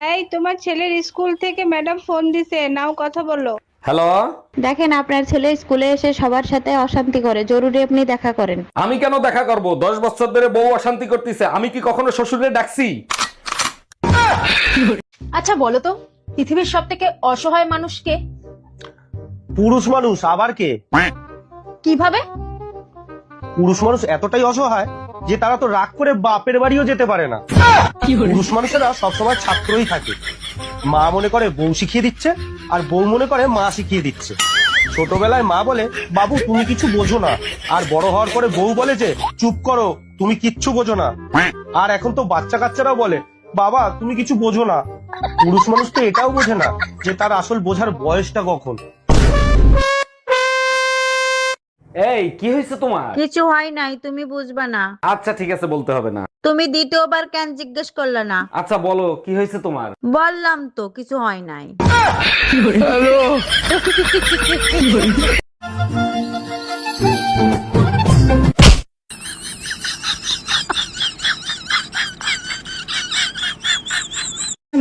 এই তোমার ছেলের স্কুল থেকে ম্যাডাম ফোন দিছে নাও কথা বলো। হ্যালো? দেখেন আপনার ছেলে স্কুলে এসে সবার সাথে অশান্তি করে জরুরি আপনি দেখা করেন। আমি কেন দেখা করব? দশ বছর ধরে বউ অশান্তি করতেছে আমি কি কখনো শ্বশুরে ডাকছি? আচ্ছা বলো তো পৃথিবীর সব থেকে অসহায় মানুষকে পুরুষ মানুষ আবার কে? কীভাবে? পুরুষ মানুষ এতটাই অসহায় যে তারা তো রাগ করে বাপের বাড়িও যেতে পারে না। পুরুষ মানুষেরা সবসময় ছাত্রই থাকে। মা মনে করে বউ শিখিয়ে দিচ্ছে আর বউ মনে করে মা শিখিয়ে দিচ্ছে। ছোটবেলায় মা বলে বাবু তুমি কিছু বোঝো না। আর বড় হওয়ার পরে বউ বলে যে চুপ করো তুমি কিচ্ছু বোঝো না। আর এখন তো বাচ্চা কাচ্চারাও বলে বাবা তুমি কিছু বোঝো না। পুরুষ মানুষ তো এটাও বোঝে না যে তার আসল বোঝার বয়সটা কখন। এই কি হয়েছে তোমার? কিছু হয় নাই তুমি বুঝবা না। আচ্ছা ঠিক আছে বলতে হবে না। তুমি দ্বিতীয়বার কেন জিজ্ঞেস করলে না? আচ্ছা বলো কি হয়েছে তোমার? বললাম তো কিছু হয় নাই।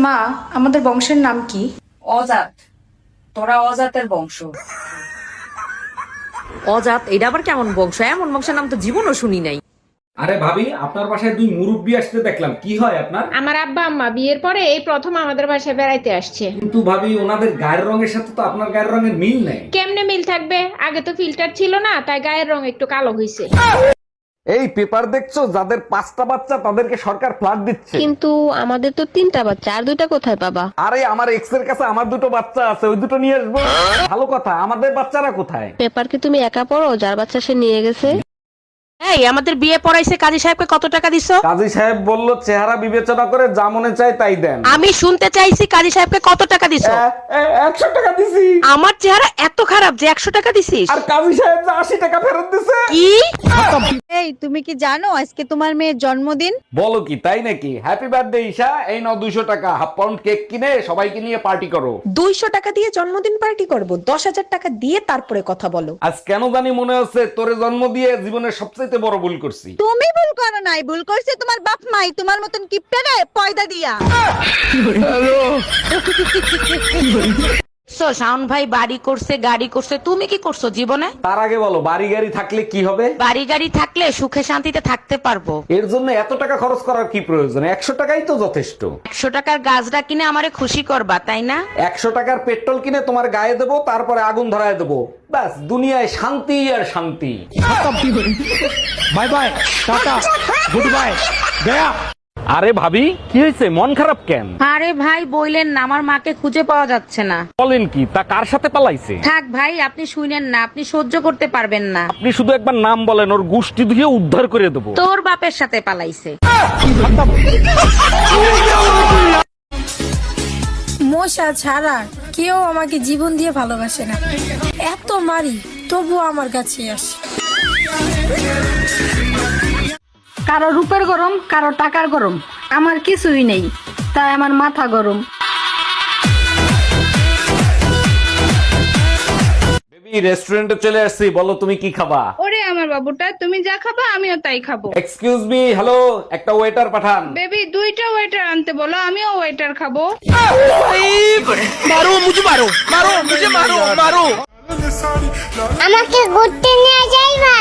মা আমাদের বংশের নাম কি? অজাত। তোরা অজাতের বংশ। অজাত এটা আবার কেমন বংশ? এমন বংশের নাম তো জীবনও শুনি নাই। আরে ভাবি আপনার বাসায় দুই মুরব্বি আসতে দেখলাম। কি হয় আপনার? আমার আব্বা আম্মা বিয়ের পরে এই প্রথম আমাদের বাসায় বেড়াইতে আসছে। কিন্তু ভাবি ওনাদের গায়ের রঙের সাথে তো আপনার গায়ের রঙের মিল নেই। কেমনে মিল থাকবে? আগে তো ফিল্টার ছিল না তাই গায়ের রং একটু কালো হয়েছে এই পেপার দেখছ? যাদের পাঁচটা বাচ্চা তাদেরকে সরকার ফ্ল্যাট দিচ্ছে। কিন্তু আমাদের তো তিনটা বাচ্চা আর দুইটা কোথায় পাবা? আরে আমার এক্সের কাছে আমার দুটো বাচ্চা আছে ওই দুটো নিয়ে আসব। ভালো কথা আমাদের বাচ্চারা কোথায়? পেপার কি তুমি একা পড়ো? যার বাচ্চা সে নিয়ে গেছে। এই আমাদের বিয়ে পড়াইছে কাজী সাহেবকে কত টাকা দিছো? কাজী সাহেব বলল চেহারা বিবেচনা করে যা মনে চায় তাই দেন। আমি শুনতে চাইছি কাজী সাহেবকে কত টাকা দিছো? একশো টাকা দিছি। আমার চেহারা এত খারাপ যে একশো টাকা দিছিস। আর কাজী সাহেব যে আশি টাকা ফেরত দিছে। কি? তুমি কি জানো আজকে তোমার মেয়ের জন্মদিন? বলো কি তাই নাকি? Happy birthday Isha. এই নাও দুইশো টাকা। হাফ পাউন্ড কেক কিনে সবাইকে নিয়ে পার্টি করো। দুইশো টাকা দিয়ে জন্মদিন পার্টি করব। দশ হাজার টাকা দিয়ে তারপরে কথা বলো। আজ কেন জানি মনে হচ্ছে তোরে জন্ম দিয়ে জীবনের সবচেয়ে বড় ভুল করছি। তুমি ভুল করো নাই ভুল করছে তোমার বাপ মাই। তোমার মতন কিপটারে পয়দা দিয়া। শাওন ভাই বাড়ি করছে গাড়ি করছে তুমি কি করছ জীবনে? তার আগে বলো বাড়ি গাড়ি থাকলে কি হবে? বাড়ি গাড়ি থাকলে সুখে শান্তিতে থাকতে পারব। এর জন্য এত টাকা খরচ করার কি প্রয়োজন? একশো টাকাই তো যথেষ্ট। একশো টাকার গাছটা কিনে আমারে খুশি করবা তাই না? একশো টাকার পেট্রোল কিনে তোমার গায়ে দেবো তারপরে আগুন ধরায় দেবো। ব্যাস দুনিয়ায় শান্তি আর শান্তি। Bye bye tata good bye Gaya আরে ভাবি কি হয়েছে? মন খারাপ কেন? আরে ভাই বইলেন না আমার মাকে খুঁজে পাওয়া যাচ্ছে না। বলেন কি তা কার সাথে পালাইছে? থাক ভাই আপনি শুনেন না আপনি সহ্য করতে পারবেন না। আপনি শুধু একবার নাম বলেন ওর গুষ্টি ধুয়ে উদ্ধার করে দেবো। তোর বাপের সাথে পালাইছে। মশা ছাড়া কেউ আমাকে জীবন দিয়ে ভালোবাসে না। এত মারি তবুও আমার কাছে আসে। কারও রূপের গরম কারও টাকার গরম। আমার কিছুই নেই তাই আমার মাথা গরম। বেবি রেস্টুরেন্টে চলে আসছি বলো তুমি কি খাবা? ওরে আমার বাবুটা তুমি যা খাবা আমিও তাই খাব। এক্সকিউজ মি হ্যালো একটা ওয়েটার পাঠান। বেবি দুইটা ওয়েটার আনতে বলো আমিও ওয়েটার খাব। আমাকে ঘুরতে নিয়ে যাইবা?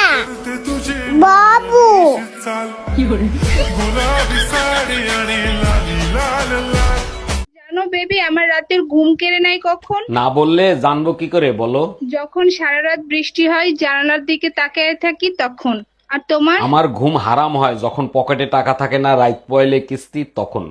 জানো বেবি আমার রাতের ঘুম কেড়ে নাই কখন? না বললে জানব কি করে বলো। যখন সারা রাত বৃষ্টি হয় জানালার দিকে তাকিয়ে থাকি তখন। আর তোমার? আমার ঘুম হারাম হয় যখন পকেটে টাকা থাকে না রাইত পয়লে কিস্তি তখন।